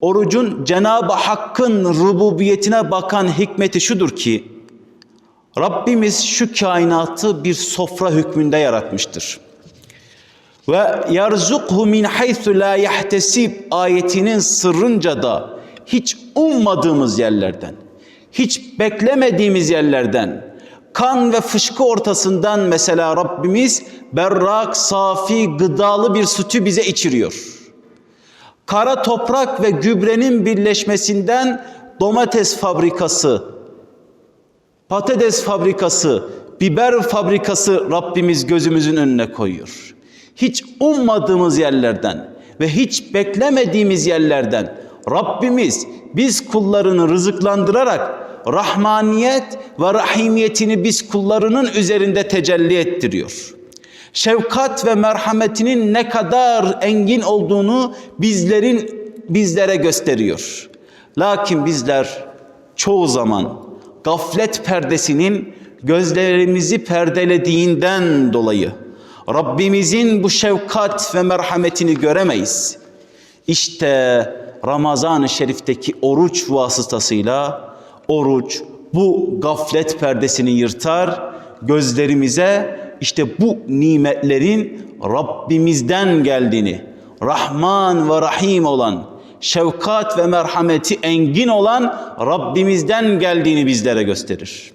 Orucun Cenab-ı Hakk'ın rububiyetine bakan hikmeti şudur ki Rabbimiz şu kainatı bir sofra hükmünde yaratmıştır. Ve yarzukhu min haythu la yahtesib ayetinin sırrınca da hiç ummadığımız yerlerden, hiç beklemediğimiz yerlerden, kan ve fışkı ortasından mesela Rabbimiz berrak, safi, gıdalı bir sütü bize içiriyor. Kara toprak ve gübrenin birleşmesinden domates fabrikası, patates fabrikası, biber fabrikası Rabbimiz gözümüzün önüne koyuyor. Hiç ummadığımız yerlerden ve hiç beklemediğimiz yerlerden Rabbimiz biz kullarını rızıklandırarak rahmaniyet ve rahimiyetini biz kullarının üzerinde tecelli ettiriyor. Şefkat ve merhametinin ne kadar engin olduğunu bizlerin bizlere gösteriyor. Lakin bizler çoğu zaman gaflet perdesinin gözlerimizi perdelediğinden dolayı Rabbimizin bu şefkat ve merhametini göremeyiz. İşte Ramazan-ı Şerif'teki oruç vasıtasıyla oruç bu gaflet perdesini yırtar, gözlerimize işte bu nimetlerin Rabbimizden geldiğini, Rahman ve Rahim olan, şefkat ve merhameti engin olan Rabbimizden geldiğini bizlere gösterir.